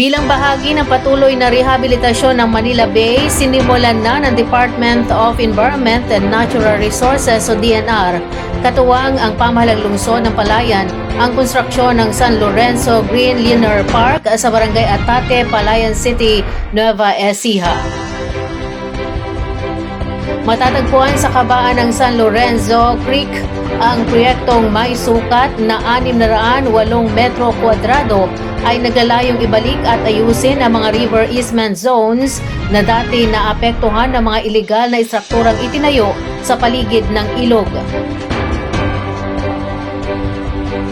Bilang bahagi ng patuloy na rehabilitasyon ng Manila Bay, sinimulan na ng Department of Environment and Natural Resources o DNR, katuwang ang pamahalang lungsod ng Palayan, ang konstruksyon ng San Lorenzo Green Linear Park sa Barangay Atate, Palayan City, Nueva Ecija. Matatagpuan sa kabaan ng San Lorenzo Creek ang proyektong may sukat na 608 metro kwadrado ay naglalayong ibalik at ayusin ang mga river easement zones na dati naapektuhan ng mga ilegal na istrukturang itinayo sa paligid ng ilog.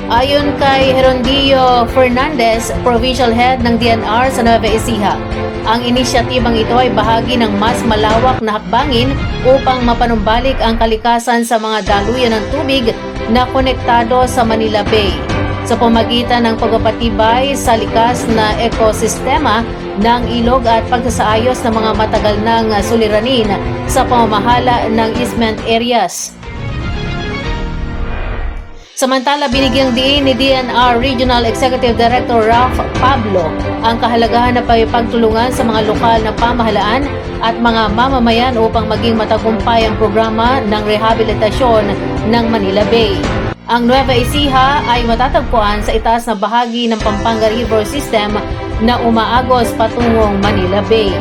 Ayon kay Herondillo Fernandez, Provincial Head ng DNR sa Nueva Ecija, ang inisyatibang ito ay bahagi ng mas malawak na hakbangin upang mapanumbalik ang kalikasan sa mga daluyan ng tubig na konektado sa Manila Bay sa pamagitan ng pagpapatibay sa likas na ekosistema ng ilog at pagsasaayos ng mga matagal ng suliranin sa pamamahala ng easement areas. Samantala, binigyang diin ni DNR Regional Executive Director Ralph Pablo ang kahalagahan na pagtulungan sa mga lokal na pamahalaan at mga mamamayan upang maging matagumpay ang programa ng rehabilitasyon ng Manila Bay. Ang Nueva Ecija ay matatagpuan sa itaas na bahagi ng Pampanga River System na umaagos patungong Manila Bay.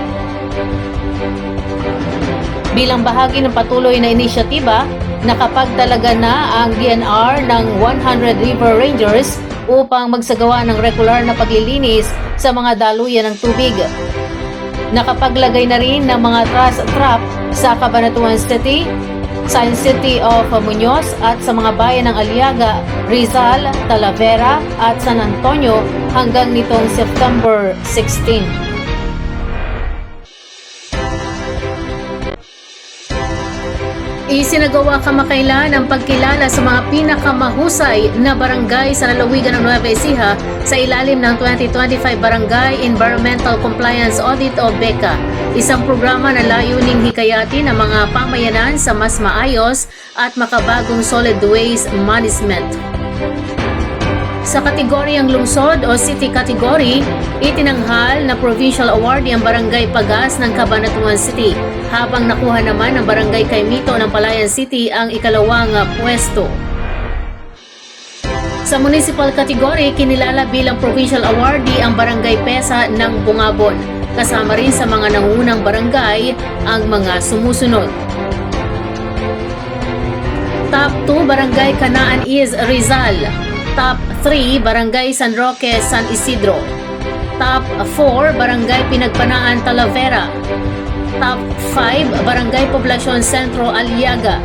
Bilang bahagi ng patuloy na inisyatiba, nakapagtalaga na ang DNR ng 100 River Rangers upang magsagawa ng regular na paglilinis sa mga daluyan ng tubig. Nakapaglagay na rin ng mga trust trap sa Cabanatuan City, Science City of Muñoz at sa mga bayan ng Aliaga, Rizal, Talavera at San Antonio hanggang nitong September 16. Isinagawa kamakailan ang pagkilala sa mga pinakamahusay na barangay sa lalawigan ng Nueva Ecija sa ilalim ng 2025 Barangay Environmental Compliance Audit o BECA, isang programa na layuning hikayatin ang mga pamayanan sa mas maayos at makabagong solid waste management. Sa kategoryang lungsod o city category, itinanghal na provincial awardee ang Barangay Pagas ng Cabanatuan City, habang nakuha naman ng Barangay Kaimito ng Palayan City ang ikalawang pwesto. Sa municipal category, kinilala bilang provincial awardee ang Barangay Pesa ng Bungabon. Kasama rin sa mga nangungunang barangay ang mga sumusunod. Top 2 Barangay Kanaan is Rizal. Top 3 Barangay San Roque, San Isidro. Top 4 Barangay Pinagpanaan, Talavera. Top 5 Barangay Poblacion Centro, Aliaga.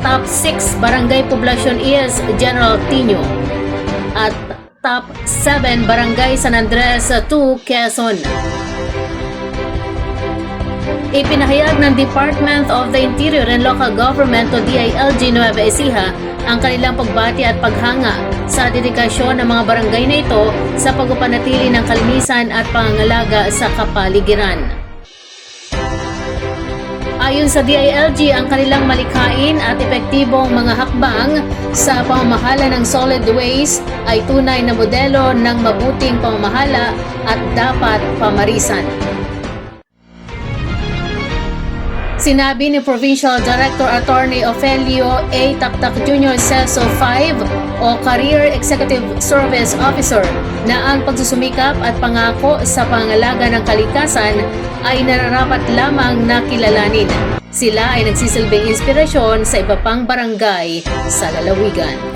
Top 6 Barangay Poblacion is General Tino. At top 7 Barangay San Andres 2, Quezon. Ipinahayag ng Department of the Interior and Local Government o DILG Nueva Ecija ang kanilang pagbati at paghanga sa dedikasyon ng mga barangay na ito sa pagpapanatili ng kalinisan at pangangalaga sa kapaligiran. Ayon sa DILG, ang kanilang malikhain at epektibong mga hakbang sa pamamahala ng solid waste ay tunay na modelo ng mabuting pamamahala at dapat pamarisan. Sinabi ni Provincial Director Attorney Ofelio A. Taktak Jr. CESO 5 o Career Executive Service Officer na ang pagsusumikap at pangako sa pangalaga ng kalikasan ay nararapat lamang na kilalanin. Sila ay nagsisilbing inspirasyon sa iba pang barangay sa lalawigan.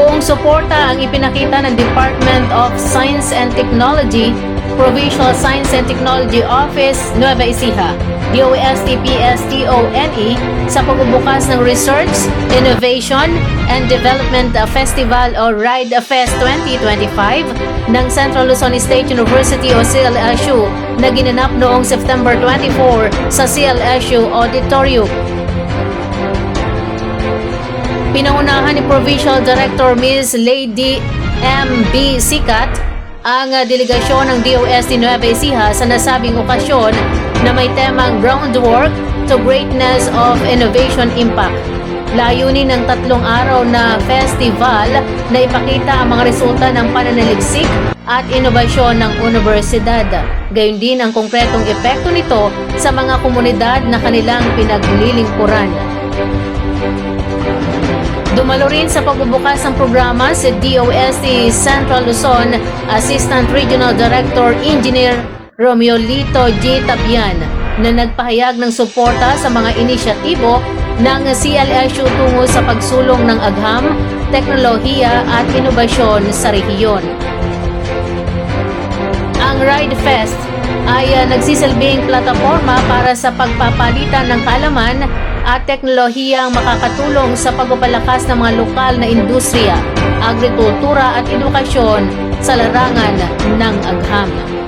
Buong suporta ang ipinakita ng Department of Science and Technology, Provincial Science and Technology Office, Nueva Ecija, DOST-PSTONE sa pagbubukas ng Research, Innovation, and Development Festival o RIDE Fest 2025 ng Central Luzon State University o CLSU na ginanap noong September 24 sa CLSU Auditorium. Pinangunahan ni Provincial Director Ms. Lady M.B. Sikat ang uh, delegasyon ng DOST Nueva Ecija sa nasabing okasyon na may temang Groundwork to Greatness of Innovation Impact. Layunin ng tatlong araw na festival na ipakita ang mga resulta ng pananaliksik at inobasyon ng universidad. Gayon din ang konkretong epekto nito sa mga komunidad na kanilang pinaglilingkuran. Dumalo rin sa pagbubukas ng programa si DOST Central Luzon Assistant Regional Director Engineer Romeo Lito J. Tabian na nagpahayag ng suporta sa mga inisyatibo ng CLSU tungo sa pagsulong ng agham, teknolohiya at inobasyon sa rehiyon. Ang Ride Fest ay nagsisilbing plataforma para sa pagpapalitan ng kaalaman at teknolohiyang makakatulong sa pagpapalakas ng mga lokal na industriya, agrikultura at edukasyon sa larangan ng agham.